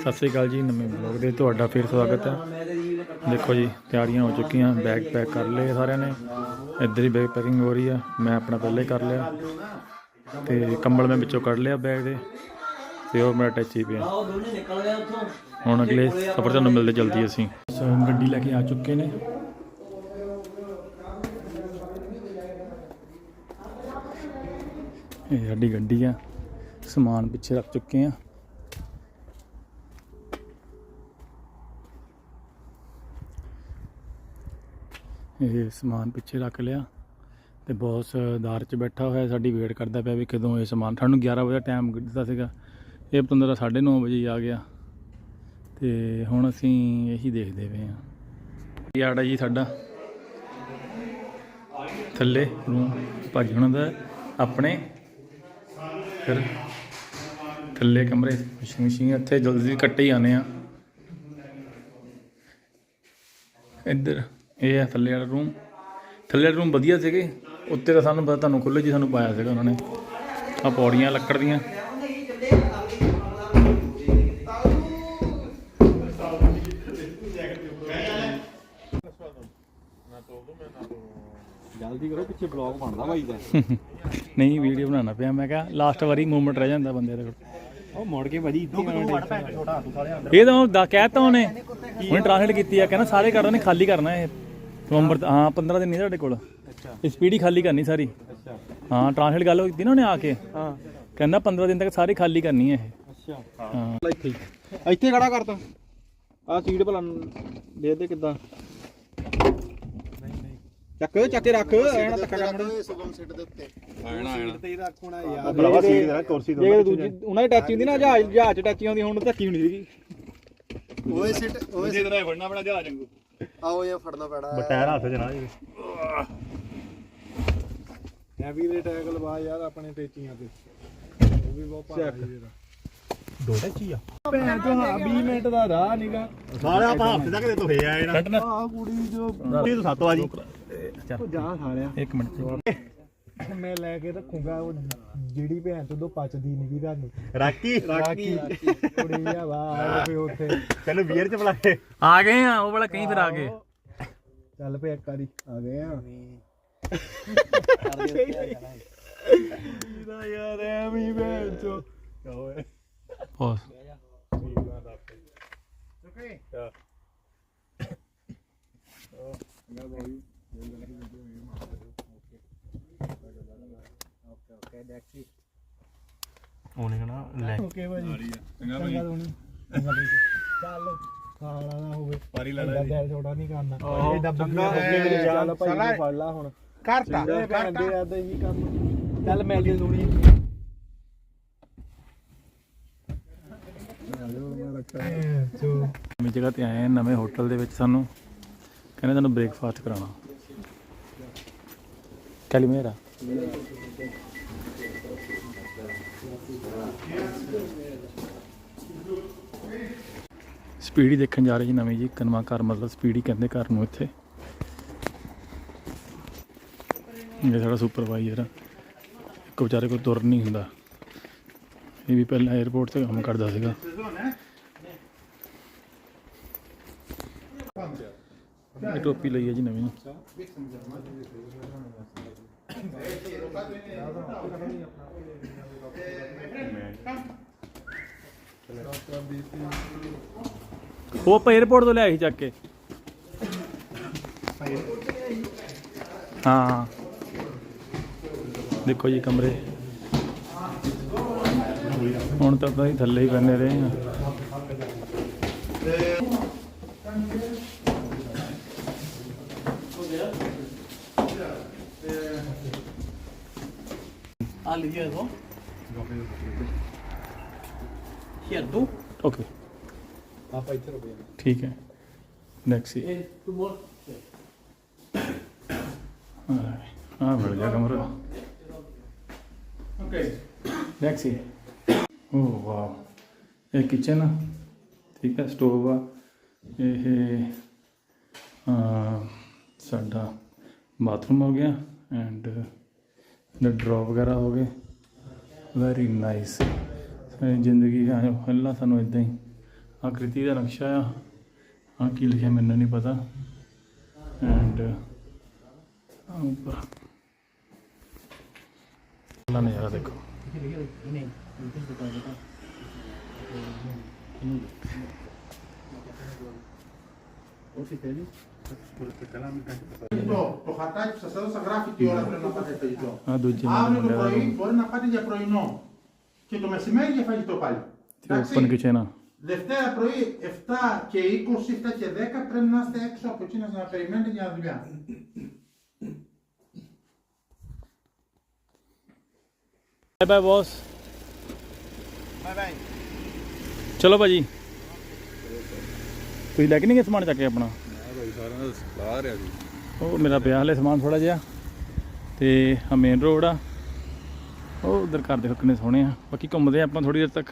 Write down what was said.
ਸਤਿ ਸ੍ਰੀ ਅਕਾਲ ਜੀ, ਨਵੇਂ ਬਲੌਗ ਦੇ ਤੁਹਾਡਾ ਫਿਰ ਸਵਾਗਤ ਹੈ। ਦੇਖੋ ਜੀ, ਤਿਆਰੀਆਂ ਹੋ ਚੁੱਕੀਆਂ ਬੈਗ ਪੈਕ ਕਰ ਲਏ ਸਾਰਿਆਂ ਨੇ। ਇੱਧਰ ਹੀ ਬੈਗ ਪੈਕਿੰਗ ਹੋ ਰਹੀ ਆ ਮੈਂ ਆਪਣਾ ਪਹਿਲੇ ਕਰ ਲਿਆ। ਤੇ ਕੰਬਲ ਮੈਂ ਵਿੱਚੋਂ ਕੱਢ ਲਿਆ ਬੈਗ ਦੇ, ਤੇ ਉਹ ਮੇਰਾ ਟੱਚੀ ਪਿਆ। ਹੁਣ ਅਗਲੇ ਸਫ਼ਰ ਤੁਹਾਨੂੰ ਮਿਲਦੇ ਜਲਦੀ ਅਸੀਂ। ਗੱਡੀ ਲੈ ਕੇ ਆ ਚੁੱਕੇ ਨੇ। ਇਹ ਸਾਡੀ ਗੱਡੀ ਆ, ਸਮਾਨ ਪਿੱਛੇ ਰੱਖ ਚੁੱਕੇ ਆ। ਇਹ ਸਮਾਨ ਪਿੱਛੇ ਰੱਖ ਲਿਆ ਤੇ ਬੌਸ ਦਾਰ 'ਚ ਬੈਠਾ ਹੋਇਆ, ਸਾਡੀ ਵੇਟ ਕਰਦਾ ਪਿਆ ਵੀ ਕਦੋਂ ਇਹ ਸਮਾਨ, ਸਾਨੂੰ 11 ਵਜੇ ਟਾਈਮ ਦਿੱਤਾ ਸੀਗਾ। ਇਹ ਪਤੰਦਰ 9:30 ਵਜੇ ਆ ਗਿਆ ਤੇ ਹੁਣ ਅਸੀਂ ਇਹੀ ਦੇਖਦੇ ਪਏ ਆ ਯਾਰ ਆ ਜੀ ਸਾਡਾ। ਥੱਲੇ ਰੂਮ ਭਾਜੀ ਹੁਣਾਂ ਦਾ, ਆਪਣੇ। ਫਿਰ ਥੱਲੇ ਕਮਰੇ ਮਸ਼ੀਨ ਮਸ਼ੀਨ ਇੱਥੇ ਜਲਦੀ ਕੱਟੇ ਹੀ। ਆਨੇ ਆ ਇੱਧਰ। ਇਹ ਹੈ ਥੱਲੇ ਵਾਲਾ ਰੂਮ ਥੱਲੇ ਵਾਲਾ ਰੂਮ ਵਧੀਆ ਸੀਗੇ। ਉੱਤੇ ਤਾਂ ਸਾਨੂੰ ਪਤਾ ਤੁਹਾਨੂੰ ਖੁੱਲੇ ਜੀ ਸਾਨੂੰ ਪਾਇਆ ਸੀਗਾ ਉਹਨਾਂ ਨੇ। ਆ ਪੌੜੀਆਂ ਲੱਕੜ ਦੀਆਂ। ਜਲਦੀ ਕਰੋ ਪਿੱਛੇ ਬਲੌਗ ਬਣਦਾ ਬਾਈ ਦਾ। ਨਹੀਂ ਵੀਡੀਓ ਬਣਾਉਣਾ ਪਿਆ। ਮੈਂ ਕਿਹਾ ਲਾਸਟ ਵਾਰੀ ਮੂਵਮੈਂਟ ਰਹਿ ਜਾਂਦਾ ਬੰਦੇ ਦੇ ਕੋਲ। ਉਹ ਮੁੜ ਕੇ ਭਾਜੀ ਇੱਥੇ ਛੋਟਾ ਹੱਥ ਸਾਰੇ ਇਹ ਤਾਂ ਕਹਿਤਾ ਉਹਨੇ ਉਹਨੇ ਟ੍ਰਾਂਸਲੇਟ ਕੀਤੀ ਆ ਕਹਿੰਦਾ ਸਾਰੇ ਕਰਦਾ ਨੇ ਖਾਲੀ ਕਰਨਾ ਇਹ। ਨਵੰਬਰ ਤ- ਹਾਂ 15 ਦਿਨ ਨਹੀਂ ਤੁਹਾਡੇ ਕੋਲ। ਅੱਛਾ। ਇਹ ਸਪੀਡ ਹੀ ਖਾਲੀ ਕਰਨੀ ਸਾਰੀ। ਅੱਛਾ। ਹਾਂ ਟ੍ਰਾਂਸਲੇਟ ਗੱਲ ਕੀਤੀ ਨਾ ਉਹਨੇ ਆ ਕੇ। ਹਾਂ। ਕਹਿੰਦਾ 15 ਦਿਨ ਤੱਕ ਸਾਰੀ ਖਾਲੀ ਕਰਨੀ ਹੈ ਇਹ। ਅੱਛਾ। ਹਾਂ। ਇੱਥੇ ਹੀ। ਇੱਥੇ ਖੜਾ ਕਰਤਾ ਆ ਸੀਟ ਭਲਾ ਦੇ ਦੇ ਕਿੱਦਾਂ। ਚੱਕ ਚੱਕ ਕੇ ਰੱਖ। ਐਣਾ ਧੱਕਾ ਕਰਨਾ। ਸੁਗਮ ਸਿੱਟ ਦੇ ਉੱਤੇ। ਤੇ ਹੀ ਰੱਖਣਾ ਯਾਰ। ਭਰਾਵਾ ਸੀਟ ਦੇ ਕੁਰਸੀ ਦੇ ਦੂਜੀ ਉਹਨਾਂ ਦੀ ਟੈਚੀ ਹੁੰਦੀ ਨਾ ਜਹਾਜ਼ ਜਹਾਜ਼ ਚ ਟੈਚੀ ਆਉਂਦੀ ਹੁਣ ਧੱਕੀ ਹੋਣੀ ਸੀਗੀ। ਓਏ ਸਿੱਟ ਓਏ ਜਿੱਦ ਆਓ ਇਹ ਫੜਨਾ ਪੈਣਾ। ਟਾਇਰ ਹੱਥ ਚ ਨਾ ਹੈਵੀ ਦੇ ਟੈਗ ਲਵਾ ਯਾਰ ਆਪਣੇ ਟੇਚੀਆਂ ਤੇ। ਉਹ ਵੀ ਬਹੁਤ ਭਾਰਾ ਇਹਦਾ। ਦੋ ਟੈਚੀ ਆ। ਭੈਣ ਹਾਂ 20 ਮਿੰਟ ਦਾ ਰਾਹ ਨੀਗਾ। ਸਾਰੇ ਆਪਾਂ ਹਫ਼ਤੇ ਤੱਕ ਦੇ ਤੋਂ ਹੋਏ ਆਏ ਨਾ। ਆਹ ਕੁੜੀ ਜੋ ਇਹ ਤੋਂ ਸੱਤ ਵਾਜੀ। ਉਹ ਜਾ ਸਾਲਿਆ। ਇੱਕ ਮਿੰਟ। ਮੈਂ ਲੈ ਕੇ ਰੱਖੂੰਗਾ ਉਹ ਜਿਹੜੀ ਭੈਣ ਤੋਂ ਦੋ ਪਚਦੀ ਨਹੀਂ ਵੀ ਤੁਹਾਨੂੰ। ਰਾਕੀ ਰਾਕੀ। ਕੁੜੀ ਆ ਵਾਹ ਫੇ ਉੱਥੇ। ਤੈਨੂੰ ਬੀਅਰ ਚ ਬੁਲਾ ਕੇ। ਆ ਗਏ ਆ ਉਹ ਵਾਲਾ ਕहीं ਫਿਰ ਆ ਗਏ। ਚੱਲ ਪਏ ਇੱਕ ਵਾਰੀ ਆ ਗਏ ਆ। ਇਹਦਾ ਯਾਰ ਐਵੇਂ ਭੈਣ ਚੋ। ਓਏ। ਪੌਸ ਉਹਨੇ ਕਹਣਾ ਲੈ। ਓਕੇ ਭਾਜੀ ਚੰਗਾ ਭਾਈ ਚੰਗਾ ਭਾਈ ਚੱਲ ਖਾਣਾ ਨਾ ਹੋਵੇ। ਪਾਰੀ ਲਾ ਲੈ ਦਿਲ ਛੋਟਾ ਨਹੀਂ ਕਰਨਾ। ਇਹਦਾ ਬੰਦਾ ਚੱਲ ਭਾਈ ਨੂੰ ਫੜ ਲਾ ਹੁਣ। ਕਰਤਾ ਭੈਣ ਦੇ ਆ ਤੇ ਹੀ ਕੰਮ। ਚੱਲ ਮਿਲ ਜੇ ਦੂਣੀ ਨਵੀਂ ਜਗ੍ਹਾ ਤੇ ਆਏ ਆ ਨਵੇਂ ਹੋਟਲ ਦੇ ਵਿੱਚ ਸਾਨੂੰ। ਕਹਿੰਦੇ ਤੁਹਾਨੂੰ ਬ੍ਰੇਕਫਾਸਟ ਕਰਾਉਣਾ। ਕੈਲੀਮੇਰਾ। ਸਪੀਡ ਹੀ ਦੇਖਣ ਜਾ ਰਹੇ ਜੀ ਨਵੀਂ ਜੀ, ਕਨਵਾ ਘਰ, ਮਤਲਬ ਸਪੀਡ ਹੀ ਕਹਿੰਦੇ ਘਰ ਨੂੰ ਇੱਥੇ। ਇਹ ਸਾਡਾ ਸੁਪਰਵਾਈਜ਼ਰ ਇੱਕ ਵਿਚਾਰੇ ਕੋਲ ਤੁਰ ਨਹੀਂ ਹੁੰਦਾ। ਇਹ ਵੀ ਪਹਿਲਾਂ 에어ਪੋਰਟ ਤੇ ਕੰਮ ਕਰਦਾ ਸੀਗਾ। ਇਹ ਟੋਪੀ ਲਈ ਹੈ ਜੀ ਨਵੀਂ। ਉਹ ਆਪਾਂ 에어ਪੋਰਟ ਤੋਂ ਲਿਆਈ ਸੀ ਚੱਕ ਕੇ। ਹਾਂ। ਦੇਖੋ ਜੀ ਕਮਰੇ। ਹੁਣ ਤਾਂ ਆਪਾਂ ਥੱਲੇ ਹੀ ਪੈਨੇ ਰਹੇ ਆ ਆ ਲਿਆ ਠੀਕ ਹੈ। ਹਾਂ ਮਿਲ ਗਿਆ ਕਮਰਾ। ਓਕੇ ਨੈਕਸਟ ਓ ਵਾਓ ਇਹ ਕਿਚਨ ਠੀਕ ਹੈ ਸਟੋਵ ਆ। ਇਹ ਸਾਡਾ ਬਾਥਰੂਮ ਹੋ ਗਿਆ। ਐਂਡ ਦਾ ਡਰੋ ਵਗੈਰਾ ਹੋ ਗਏ। ਵੈਰੀ ਨਾਈਸ ਜ਼ਿੰਦਗੀ ਪਹਿਲਾਂ ਸਾਨੂੰ ਇਦਾਂ ਹੀ ਆਕ੍ਰਿਤੀ ਦਾ ਨਕਸ਼ਾ ਆ ਹਾਂ ਕੀ ਲਿਖਿਆ ਮੈਨੂੰ ਨਹੀਂ ਪਤਾ ਐਂਡ ਉੱਪਰ ਲਾ ਨਜ਼ਾਰਾ ਦੇਖੋ Το, το χαρτάκι που σας έδωσα γράφει τι ώρα πρέπει να πάτε φαγητό. ਆ ਦੂਜੇ ਨੰਬਰ Αύριο το ਮੁੰਡੇ ਦਾ πρωί μπορεί να πάτε για πρωινό. Και το μεσημέρι για φαγητό πάλι. ਤੇ ਓਪਨ ਕਿਚਨ ਆ Δευτέρα πρωί 7 και 20, 7 και 10 πρέπει να είστε έξω από εκεί να περιμένετε για δουλειά. Bye bye boss bye bye ਚਲੋ ਭਾਜੀ ਤੁਸੀਂ ਲੈ ਕੇ ਨਹੀਂ ਗਏ ਸਮਾਨ ਚੱਕ ਕੇ ਆਪਣਾ ਉਹ ਮੇਰਾ ਪਿਆ ਹਲੇ ਸਮਾਨ ਥੋੜਾ ਜਿਹਾ ਤੇ ਆ ਮੇਨ ਰੋਡ ਆ ਉਹ ਉਧਰ ਘਰ ਦੇ ਦੇਖੋ ਕਿੰਨੇ ਸੋਹਣੇ ਆ। ਬਾਕੀ ਘੁੰਮਦੇ ਆ ਆਪਾਂ ਥੋੜੀ ਦੇਰ ਤੱਕ।